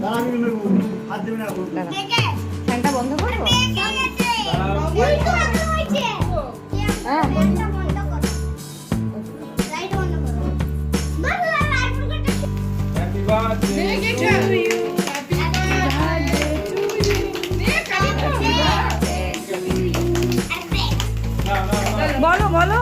না, আমি হাত দেবে না। ফ্যানটা বন্ধ করব? বলো বলো।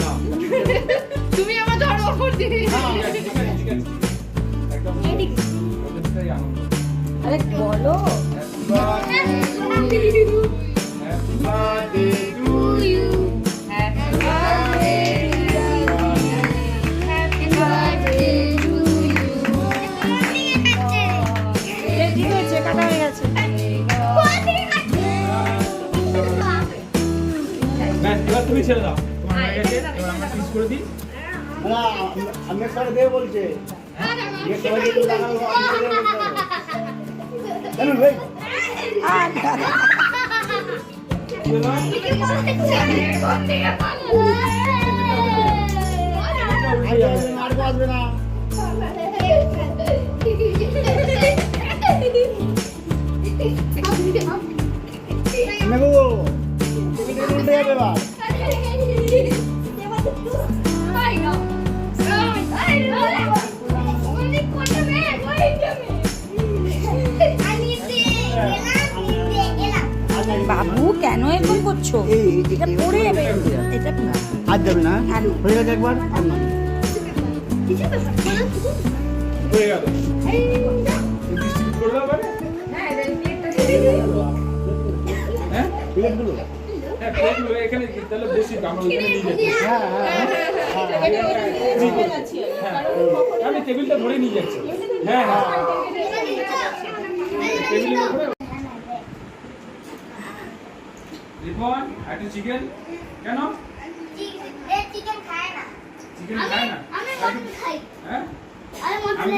না তুমি আমার ধরো ওপর আরে বলো কাটা হয়ে গেছে ব্যাস এবার তুমি ছেড়ে দাও তোমার হয়ে গেছে এবার আমরা কিস করে দিই না, আমি একসাথে দেবে বলছে যে সবাই যদি লাগানো হয়, বাবু কেন এরকম করছ এটা পড়ে যাবে এটা হাত যাবে না হয়ে গেছে একবার আর না। হয়ে গেল মানে হ্যাঁ হ্যাঁ এখানে তাহলে আমরা নিয়ে যাচ্ছি হ্যাঁ হ্যাঁ হ্যাঁ আমি টেবিলটা ধরে নিয়ে যাচ্ছি হ্যাঁ হ্যাঁ রিপন একটু চিকেন? কেন? চিকেন খায় না। চিকেন খায় না? আমি খাই। হ্যাঁ? আমি